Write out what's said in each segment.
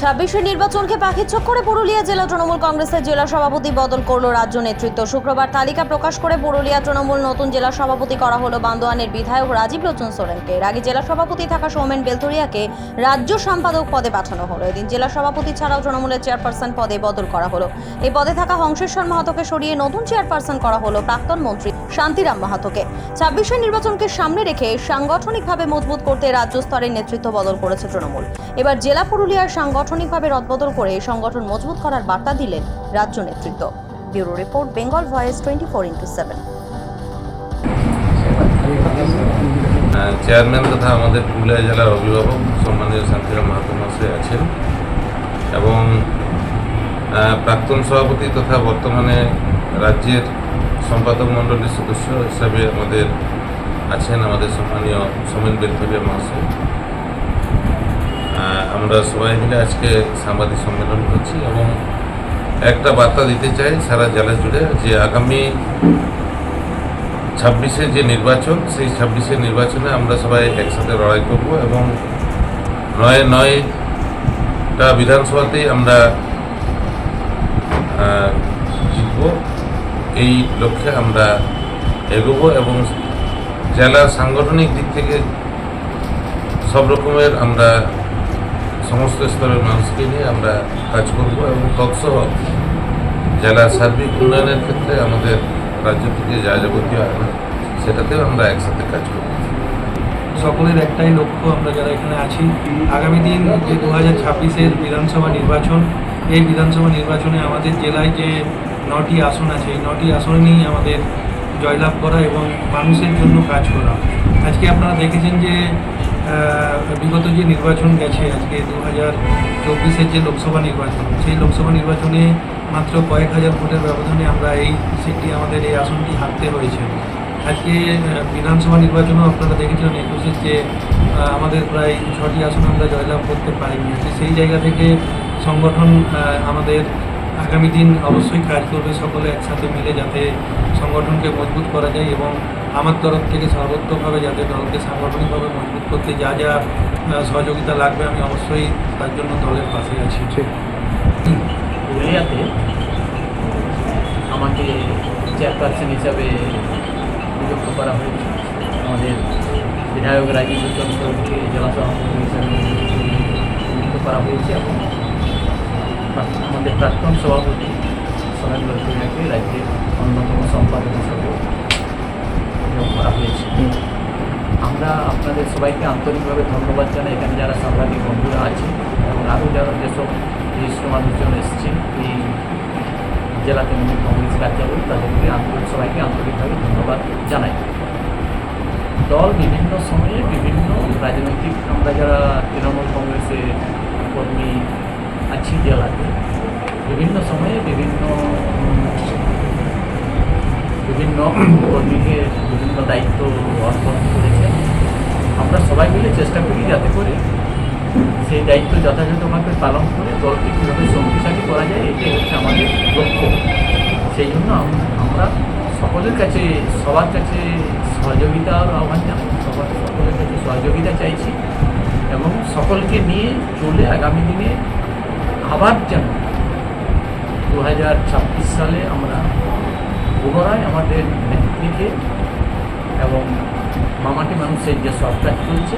ছাব্বিশের নির্বাচনকে পাখিচক করে পুরুলিয়া জেলা তৃণমূল কংগ্রেসের জেলা সভাপতি বদল করল রাজ্য নেতৃত্ব। শুক্রবার তালিকা প্রকাশ করে পুরুলিয়া তৃণমূল নতুন জেলা সভাপতি করা হলো বান্দোয়ানের বিধায়ক রাজীব লোচন সোরেনকে। এর আগে জেলা সভাপতি থাকা সৌমেন বেলতরিয়াকে রাজ্য সম্পাদক পদে পাঠানো হলো। এদিন জেলা সভাপতি ছাড়াও তৃণমূলের চেয়ারপারসন পদে বদল করা হলো। এই পদে থাকা হংসেশ্বর মাহাতোকে সরিয়ে নতুন চেয়ারপারসন করা হলো প্রাক্তন মন্ত্রী শান্তিরাম মাহাতোকে। ছাব্বিশের নির্বাচনকে সামনে রেখে সাংগঠনিকভাবে মজবুত করতে রাজ্য স্তরের নেতৃত্ব বদল করেছে তৃণমূল। এবার জেলা পুরুলিয়ার সাংগঠনিকভাবে রদবদল করে এই সংগঠন মজবুত করার বার্তা দিলেন রাজ্য নেতৃত্ব। Bureau report, Bengal voice twenty four into seven. Chairman তথা আমাদের পুরুলিয়া জেলার অভিভাবক সম্মানীয় শান্তিরাম মাহাতো মহাশয় আছেন এবং প্রাক্তন সভাপতি তথা বর্তমানে রাজ্যের সম্পাদক মণ্ডলীর সদস্য হিসাবে আমাদের আছেন আমাদের সম্মানীয় সোমেন বেলথরিয়া মহাশয়। আমরা সবাই মিলে আজকে সাংবাদিক সম্মেলন করছি এবং একটা বার্তা দিতে চাই সারা জেলা জুড়ে যে আগামী ছাব্বিশে যে নির্বাচন, সেই ছাব্বিশে নির্বাচনে আমরা সবাই একসাথে লড়াই করব এবং নয় নয়টা বিধানসভাতেই আমরা জিতব। এই লক্ষ্যে আমরা এগোবো এবং জেলা সাংগঠনিক দিক থেকে সব রকমের আমরা সমস্ত স্তরের মানুষকে নিয়ে আমরা কাজ করব এবং তৎসহ জেলার সার্বিক উন্নয়নের ক্ষেত্রে আমাদের রাজ্য থেকে যা যাবতীয় আইন সেটাতেও আমরা একসাথে কাজ করব। সকলের একটাই লক্ষ্য, আমরা যারা এখানে আছি, আগামী দিন যে দু হাজার ছাব্বিশের বিধানসভা নির্বাচন, এই বিধানসভা নির্বাচনে আমাদের জেলায় যে নটি আসন আছে, এই নটি আসনে নিয়েই আমাদের জয়লাভ করা এবং মানুষের জন্য কাজ করা। আজকে আপনারা দেখেছেন যে বিগত যে নির্বাচন গেছে, আজকে দু হাজার চব্বিশের যে লোকসভা নির্বাচন, সেই লোকসভা নির্বাচনে মাত্র কয়েক হাজার ভোটের ব্যবধানে আমরা এই সিটটি, আমাদের এই আসনটি হারতে হয়েছে। আজকে বিধানসভা নির্বাচনও আপনারা দেখেছিলেন একুশের যে আমাদের প্রায় ছটি আসন আমরা জয়লাভ করতে পারিনি। সেই জায়গা থেকে সংগঠন আমাদের আগামী দিন অবশ্যই কাজ করবে সকলে একসাথে মিলে যাতে সংগঠনকে মজবুত করা যায় এবং আমার তরফ থেকে সর্বোত্তমভাবে যাতে দলকে সাংগঠনিকভাবে মজবুত করতে যা যা সহযোগিতা লাগবে, আমি অবশ্যই তার জন্য দলের পাশে আছি। পুরুলিয়াতে আমাকে চেয়ারপারসন হিসাবে নিযুক্ত করা হয়েছে। আমাদের বিধায়ক রাজীব চন্দ্রকে জেলা সভাপতি হিসাবে নিযুক্ত করা হয়েছে এবং আমাদের প্রাক্তন সভাপতি সোমেন বরপুরিয়াকে রাজ্যের অন্যতম সম্পাদক হিসাবে নিয়োগ করা হয়েছে। আমরা আপনাদের সবাইকে আন্তরিকভাবে ধন্যবাদ জানাই। এখানে যারা সাংবাদিক বন্ধুরা আছে এবং আরও যারা যেসব বিশিষ্ট মানুষজন এসেছেন, এই জেলা তৃণমূল কংগ্রেস কার্যালয়, তাদেরকে আন্তরিক, সবাইকে আন্তরিকভাবে ধন্যবাদ জানাই। দল বিভিন্ন সময়ে বিভিন্ন রাজনৈতিক, আমরা যারা তৃণমূল কংগ্রেসের কর্মী আছি জেলাতে বিভিন্ন সময়ে বিভিন্ন বিভিন্ন কর্মীকে বিভিন্ন দায়িত্ব অর্পণ করেছে। আমরা সবাই মিলে চেষ্টা করি যাতে করে সেই দায়িত্ব যথাযথভাবে পালন করে দলকে কীভাবে শক্তিশালী করা যায়, এটাই হচ্ছে আমাদের লক্ষ্য। সেই জন্য আমরা সকলের কাছে, সবার কাছে সহযোগিতার আহ্বান জানাই, সবার, সকলের কাছে সহযোগিতা চাইছি এবং সকলকে নিয়ে চলে আগামী দিনে আবার যেন হাজার ছাব্বিশ সালে আমরা পুনরায় আমাদের নেতৃত্বে এবং মামাটি মানুষের যে সরকার চলছে,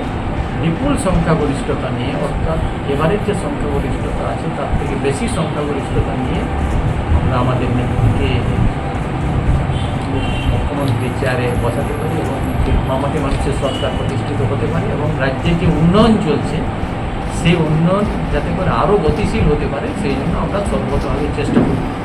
বিপুল সংখ্যাগরিষ্ঠতা নিয়ে, অর্থাৎ এবারের যে সংখ্যাগরিষ্ঠতা আছে, তার থেকে বেশি সংখ্যাগরিষ্ঠতা নিয়ে আমরা আমাদের নেত্রীকে মুখ্যমন্ত্রী চেয়ারে বসাতে পারি এবং মামাটি মানুষের সরকার প্রতিষ্ঠিত হতে পারে এবং রাজ্যে যে উন্নয়ন চলছে সেই অন্য যাতে করে আরও গতিশীল হতে পারে সেই জন্য আমরা সর্বতভাবে চেষ্টা করি